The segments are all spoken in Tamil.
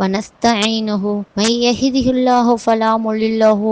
ونستعينه. من يهده الله فلا مضل له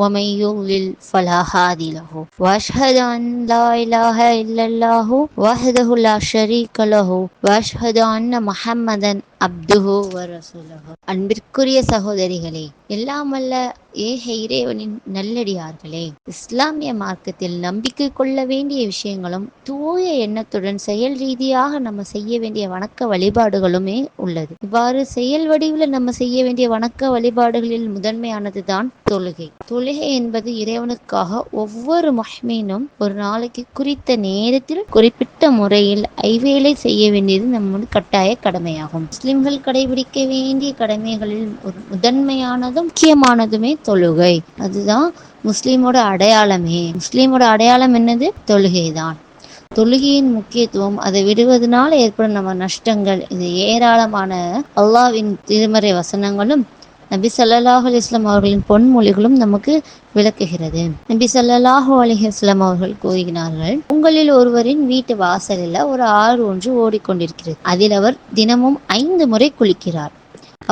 ومن يضلل فلا هادي له. واشهد ان لا اله الا الله وحده لا شريك له واشهد ان محمدا அப்துஹோ வரசுலஹோ அன்பிற்குரிய சகோதரிகளே எல்லாம் அல்ல ஏக இறைவனின் நல்லடியார்களே. இஸ்லாமிய மார்க்கத்தில் நம்பிக்கை கொள்ள வேண்டிய விஷயங்களும் தூய எண்ணத்துடன் செயல் ரீதியாக நம்ம செய்ய வேண்டிய வணக்க வழிபாடுகளுமே உள்ளது. இவ்வாறு செயல் வடிவில் நம்ம செய்ய வேண்டிய வணக்க வழிபாடுகளில் முதன்மையானது தான் தொழுகை. தொழுகை என்பது இறைவனுக்காக ஒவ்வொரு மஹ்மீனும் ஒரு நாளைக்கு குறித்த நேரத்தில் குறிப்பிட்ட முறையில் ஐவேளை செய்ய வேண்டியது நம்முடைய கட்டாய கடமையாகும். முஸ்லிம்கள் கடைபிடிக்க வேண்டிய கடமைகளில் ஒரு முதன்மையானதும் முக்கியமானதுமே தொழுகை. அதுதான் முஸ்லீமோட அடையாளமே. முஸ்லீமோட அடையாளம் என்னது? தொழுகை தான் தொழுகையின் முக்கியத்துவம் அதை விடுவதனால ஏற்படும் நம்ம நஷ்டங்கள். இது ஏராளமான அல்லாவின் திருமறை வசனங்களும் நபி சல்லாஹ் அலிஸ்லாம் அவர்களின் பொன்மொழிகளும் நமக்கு விளக்குகிறது. நபி ஸல்லல்லாஹு அலிஹஸ்லாம் அவர்கள் கூறுகிறார்கள் உங்களில் ஒருவரின் வீட்டு வாசலில் ஒரு ஆறு ஒன்று ஓடிக்கொண்டிருக்கிறது. அதில் அவர் தினமும் ஐந்து முறை குளிக்கிறார்.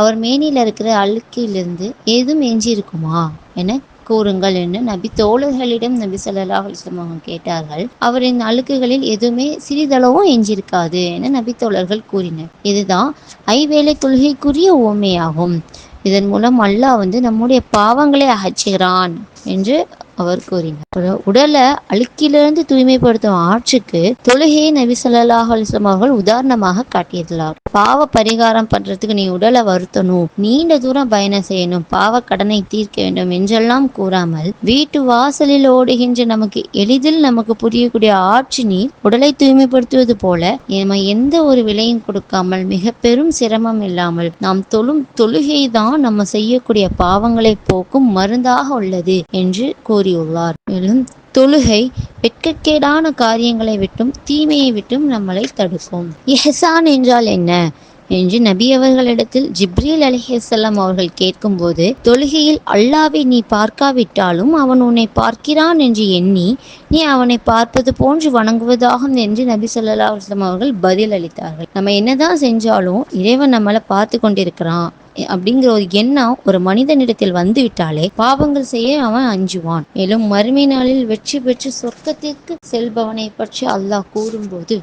அவர் மேனியில் இருக்கிற அழுக்கிலிருந்து ஏதும் எஞ்சி இருக்குமா என கூறுங்கள் என்று நபி தோழர்களிடம் நபி ஸல்லல்லாஹு அலைஹி அவங்க கேட்டார்கள். அவரின் அழுக்குகளில் எதுவுமே சிறிதளவும் எஞ்சிருக்காது என நபி தோழர்கள் கூறினர். இதுதான் ஐவேளை தொழுகைக்குரிய ஓமையாகும் இதன் மூலம் அல்லாஹ் வந்து நம்முடைய பாவங்களை அகற்றுகிறான் என்று அவர் கூறினார். உடலை அழுக்கிலிருந்து தூய்மைப்படுத்தும் ஆட்சிக்கு தொழுகையை நபி சொல்லாஹ் அலிஸ்லாம் அவர்கள் உதாரணமாக காட்டியுள்ளார் பாவ பரிகாரம் பண்றதுக்கு நீ உடலை வருத்தணும் நீண்ட தூரம் பயணம் செய்யணும் பாவ கடனை தீர்க்க வேண்டும் என்றெல்லாம் கூறாமல் வீட்டு வாசலில் ஓடுகின்ற நமக்கு எளிதில் நமக்கு புரியக்கூடிய ஆட்சி நீர் உடலை தூய்மைப்படுத்துவது போல நம்ம எந்த ஒரு விலையும் கொடுக்காமல் மிக பெரும் சிரமம் இல்லாமல் நாம் தொழும் தொழுகை தான் நம்ம செய்யக்கூடிய பாவங்களை போக்கும் மருந்தாக உள்ளது என்று கூறியுள்ளார். மேலும் தொழுகை வெட்கக்கேடான காரியங்களை விட்டும் தீமையை விட்டும் நம்மளை தடுக்கும். எஹசான் என்றால் என்ன? என்று நபி அவர்களிடத்தில் ஜிப்ரீல் அலிஹசல்லாம் அவர்கள் கேட்கும்போது தொழுகையில் அல்லாவை நீ பார்க்காவிட்டாலும் அவன் உன்னை பார்க்கிறான் என்று எண்ணி நீ அவனை பார்ப்பது போன்று வணங்குவதாகும் என்று நபி சொல்லா அவர்கள் பதில் அளித்தார்கள் நம்ம என்னதான் செஞ்சாலும் இறைவன் நம்மளை பார்த்து கொண்டிருக்கிறான். அப்படிங்கிற ஒரு எண்ணம் ஒரு மனிதனிடத்தில் வந்துவிட்டாலே பாவங்கள் செய்ய அவன் அஞ்சுவான். மேலும் மறுமை நாளில் வெற்றி பெற்று சொர்க்கத்திற்கு செல்பவனை பற்றி அல்லாஹ் கூறும்போது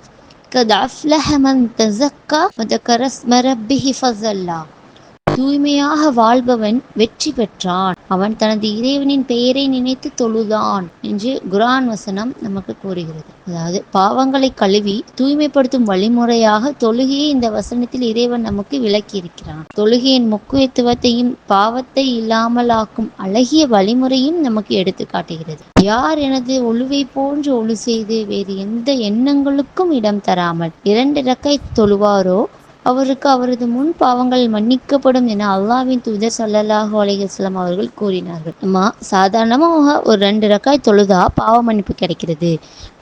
கத் அஃப்லஹ மன் தஸக்கா வதகரஸ்ம ரப்பிஹி ஃபஸல்லா தூய்மையாக வாழ்பவன் வெற்றி பெற்றான். அவன் தனது இறைவனின் பெயரை நினைத்து தொழுதான் என்று குரான் வசனம் நமக்கு கூறுகிறது. அதாவது பாவங்களை கழுவி தூய்மைப்படுத்தும் வழிமுறையாக தொழுகையை இந்த வசனத்தில் இறைவன் நமக்கு விளக்கி இருக்கிறான் தொழுகையின் முக்கியத்துவத்தையும் பாவத்தை இல்லாமலாக்கும் அழகிய வழிமுறையும் நமக்கு எடுத்து காட்டுகிறது. யார் எனது ஒழுவை போன்று ஒழு செய்து வேறு எந்த எண்ணங்களுக்கும் இடம் தராமல் இரண்டு ரக்கை தொழுவாரோ அவருக்கு அவரது முன் பாவங்கள் மன்னிக்கப்படும் என அல்லாவின் தூதர் சல்லல்லாஹு அலைஹிஸ்லாம் அவர்கள் கூறினார்கள். அம்மா சாதாரணமாக ஒரு ரெண்டு ரக்காய் தொழுதா பாவ மன்னிப்பு கிடைக்கிறது?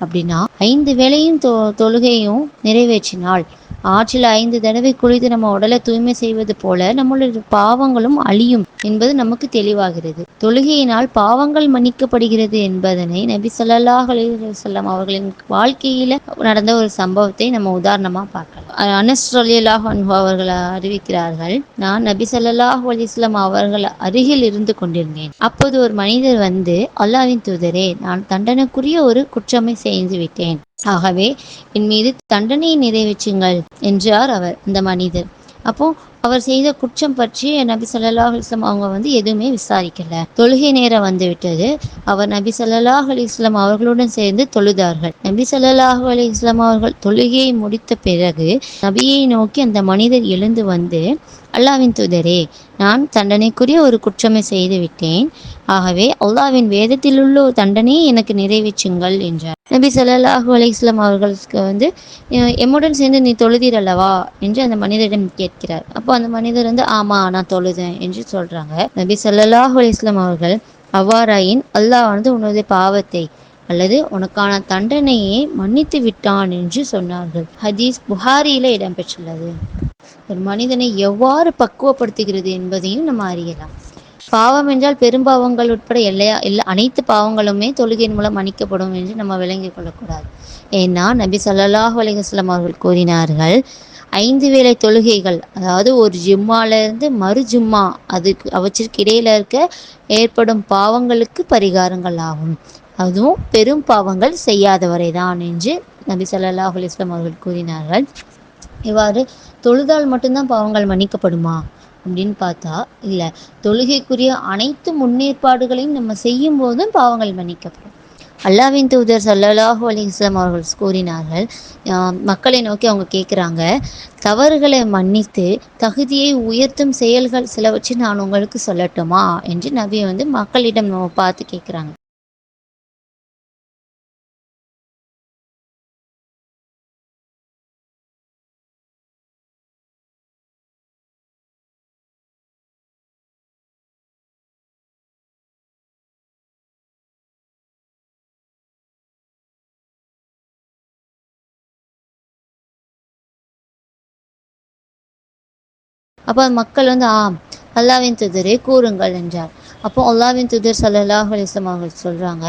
அப்படின்னா ஐந்து வேளையும் தொ தொழுகையும் நிறைவேற்றினால் ஆற்றில் ஐந்து தடவை குளித்து நம்ம உடலை தூய்மை செய்வது போல நம்மளுடைய பாவங்களும் அழியும் என்பது நமக்கு தெளிவாகிறது. தொழுகையினால் பாவங்கள் மன்னிக்கப்படுகிறது என்பதனை நபி சொல்லாஹ் அலிசல்லாம் அவர்களின் வாழ்க்கையில நடந்த ஒரு சம்பவத்தை நம்ம உதாரணமா பார்க்கலாம். அனஸ் அலியல்லாஹ் அவர்கள் அறிவிக்கிறார்கள் நான் நபி சொல்லாஹ் அலிஸ்லாம் அவர்கள் அருகில் இருந்து கொண்டிருந்தேன். அப்போது ஒரு மனிதர் வந்து அல்லாவின் தூதரே நான் தண்டனைக்குரிய ஒரு குற்றமை செய்து விட்டேன். ஆகவே என் மீது தண்டனையை நிறைவேற்றுங்கள் என்றார் அவர் இந்த மனிதர். அப்போ அவர் செய்த குற்றம் பற்றி நபி சல்லாஹ் அலிஸ்லாம் அவங்க வந்து எதுவுமே விசாரிக்கல. தொழுகை நேரம் வந்து விட்டது அவர் நபி சல்லாஹ் அலி இஸ்லாம் அவர்களுடன் சேர்ந்து தொழுதார்கள். நபி சல்லாஹூ அலி இஸ்லாம் அவர்கள் தொழுகையை முடித்த பிறகு நபியை நோக்கி அந்த மனிதர் எழுந்து வந்து அல்லாவின் தூதரே நான் தண்டனைக்குரிய ஒரு குற்றமை செய்து விட்டேன். ஆகவே அல்லாவின் வேதத்தில் உள்ள ஒரு தண்டனையை எனக்கு நிறைவேற்றுங்கள் என்றார். நபி சல்லாஹூ அலிஸ்லாம் அவர்களுக்கு வந்து எம்முடன் சேர்ந்து நீ தொழுதீர் அல்லவா? என்று அந்த மனிதரிடம் கேட்கிறார். அப்போ அந்த மனிதர் வந்து ஆமா நான் தொழுதேன் என்று சொல்றாங்க. நபி சல்லாஹ் அலிஸ்லாம் அவர்கள் அவ்வாறாயின் அல்லாஹ் வந்து உனது பாவத்தை அல்லது உனக்கான தண்டனையை மன்னித்து விட்டான் என்று சொன்னார்கள். ஹதீஸ் புகாரியில இடம்பெற்றுள்ளது. ஒரு மனிதனை எவ்வாறு பக்குவப்படுத்துகிறது என்பதையும் நம்ம அறியலாம். பாவம் என்றால் பெரும்பாவங்கள் உட்பட எல்லா எல்லா அனைத்து பாவங்களுமே தொழுகையின் மூலம் மன்னிக்கப்படும் என்று நம்ம விளங்கிக் கொள்ளக்கூடாது. ஏன்னா நபி சல்லாஹ் அலிஹஸ்லாம் அவர்கள் கூறினார்கள் ஐந்து வேளை தொழுகைகள் அதாவது ஒரு ஜிம்மாலேருந்து மறு ஜிம்மா அதுக்கு அவற்றிற்கு இடையில இருக்க ஏற்படும் பாவங்களுக்கு பரிகாரங்கள் ஆகும். அதுவும் பெரும் பாவங்கள் செய்யாதவரை தான் என்று நபி சல்லாஹ் அலைஹி அவர்கள் கூறினார்கள். இவ்வாறு தொழுதால் மட்டும்தான் பாவங்கள் மன்னிக்கப்படுமா அப்படின்னு பார்த்தா இல்லை. தொழுகைக்குரிய அனைத்து முன்னேற்பாடுகளையும் நம்ம செய்யும் போதும் பாவங்கள் மன்னிக்கப்படும். அல்லாவின் தூதர் ஸல்லல்லாஹு அலிஸ்லாம் அவர்கள் கூறினார்கள் மக்களை நோக்கி அவங்க கேட்குறாங்க தவறுகளை மன்னித்து தகுதியை உயர்த்தும் செயல்கள் சிலவற்றை நான் உங்களுக்கு சொல்லட்டுமா? என்று நபி வந்து மக்களிடம் பார்த்து கேட்குறாங்க. அப்போ மக்கள் வந்து ஆம் அல்லாவின் தூதரே கூறுங்கள் என்றார். அப்போ அல்லாவின் தூதர் ஸல்லல்லாஹு அலைஹி அவர்கள் சொல்கிறாங்க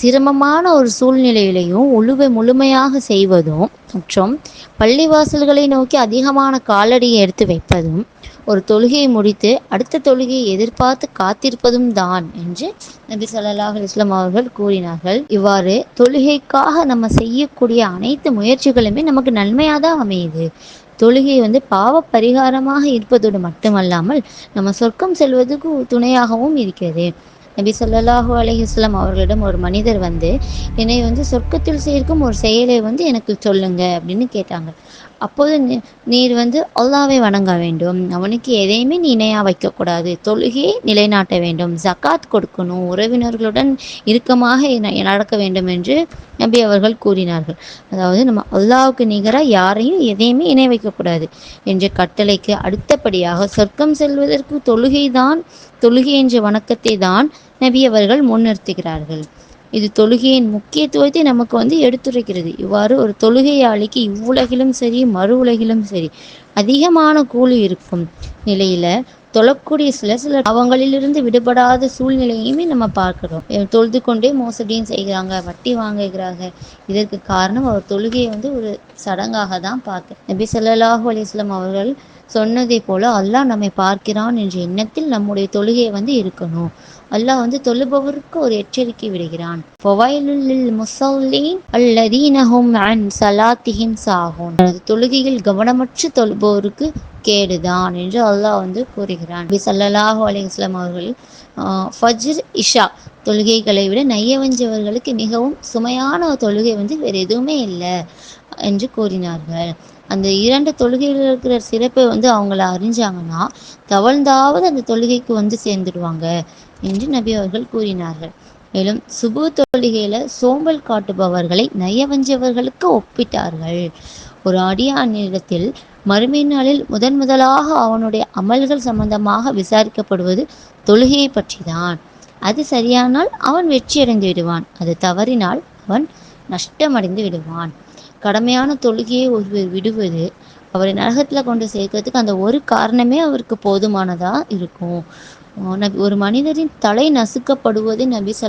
சிரமமான ஒரு சூழ்நிலையிலையும் உழுவை முழுமையாக செய்வதும் மற்றும் பள்ளிவாசல்களை நோக்கி அதிகமான காலடியை எடுத்து வைப்பதும் ஒரு தொழுகையை முடித்து அடுத்த தொழுகையை எதிர்பார்த்து காத்திருப்பதும் தான் என்று நபி சல்லாஹ் இஸ்லாம் அவர்கள் கூறினார்கள். இவ்வாறு தொழுகைக்காக நம்ம செய்யக்கூடிய அனைத்து முயற்சிகளுமே நமக்கு நன்மையாக தான் அமையுது. தொழுகை வந்து பாவ பரிகாரமாக இருப்பதோடு மட்டுமல்லாமல் நம்ம சொர்க்கம் செல்வதற்கு துணையாகவும் இருக்கிறது. நபி சொல்லாஹு அலைஹி அவர்களிடம் ஒரு மனிதர் வந்து என்னை வந்து சொர்க்கத்தில் சேர்க்கும் ஒரு செயலை வந்து எனக்கு சொல்லுங்க அப்படின்னு கேட்டாங்க. அப்போது நீர் வந்து அல்லாவை வணங்க வேண்டும். அவனுக்கு எதையுமே நீ இணையாக வைக்கக்கூடாது. தொழுகையை நிலைநாட்ட வேண்டும். ஜகாத் கொடுக்கணும். உறவினர்களுடன் இறுக்கமாக நடக்க வேண்டும் என்று நபி அவர்கள் கூறினார்கள். அதாவது நம்ம அல்லாவுக்கு நிகராக யாரையும் எதையுமே இணை வைக்கக்கூடாது என்ற கட்டளைக்கு அடுத்தபடியாக சொர்க்கம் செல்வதற்கு தொழுகை தான் தொழுகை என்ற வணக்கத்தை தான் நபி அவர்கள் முன்னிறுத்துகிறார்கள். இது தொழுகையின் முக்கியத்துவத்தை நமக்கு வந்து எடுத்துரைக்கிறது. இவ்வாறு ஒரு தொழுகையாளிக்கு இவ்வுலகிலும் சரி மறு உலகிலும் சரி அதிகமான கூலி இருக்கும் நிலையில தொழக்கூடிய சில சில அவங்களிலிருந்து விடுபடாத சூழ்நிலையுமே நம்ம பார்க்கிறோம். தொழுது கொண்டே மோசடியும் செய்கிறாங்க வட்டி வாங்குகிறாங்க. இதற்கு காரணம் அவர் தொழுகையை வந்து ஒரு சடங்காக தான் பார்க்க. நபி ஸல்லல்லாஹு அலிஸ்லாம் அவர்கள் சொன்னதை போல அல்லாஹ் நம்மை பார்க்கிறான் என்ற எண்ணத்தில் நம்முடைய தொழுகையை வந்து இருக்கணும். அல்லாஹ் வந்து தொழுபவருக்கு ஒரு எச்சரிக்கை விடுகிறான். ஃபவைலுல் லில் அன் தொழுகையில் கவனமற்று தொழுபவருக்கு கேடுதான் என்று அல்லாஹ் வந்து கூறுகிறான். நபி ஸல்லல்லாஹு அலிஸ்லாம் அவர்கள் ஆஹ், ஃபஜ்ர் இஷா தொழுகைகளை விட நையவஞ்சவர்களுக்கு மிகவும் சுமையான தொழுகை வந்து வேறு எதுவுமே இல்லை என்று கூறினார்கள். அந்த இரண்டு தொழுகையில் இருக்கிற சிறப்பை வந்து அவங்கள அறிஞ்சாங்கன்னா தவழ்ந்தாவது அந்த தொழுகைக்கு வந்து சேர்ந்துடுவாங்க என்று நபி அவர்கள் கூறினார்கள். மேலும் சுபு தொழுகையில சோம்பல் காட்டுபவர்களை நயவஞ்சவர்களுக்கு ஒப்பிட்டார்கள். ஒரு அடியானிடத்தில் மறுமை நாளில் முதன் முதலாக அவனுடைய அமல்கள் சம்பந்தமாக விசாரிக்கப்படுவது தொழுகையை பற்றிதான். அது சரியானால் அவன் வெற்றியடைந்து விடுவான். அது தவறினால் அவன் நஷ்டமடைந்து விடுவான். கடமையான தொழுகையை ஒருவர் விடுவது அவரை நரகத்தில் கொண்டு சேர்க்கறதுக்கு அந்த ஒரு காரணமே அவருக்கு போதுமானதா இருக்கும். நபி- ஒரு மனிதரின் தலை நசுக்கப்படுவது நபி சொல்ல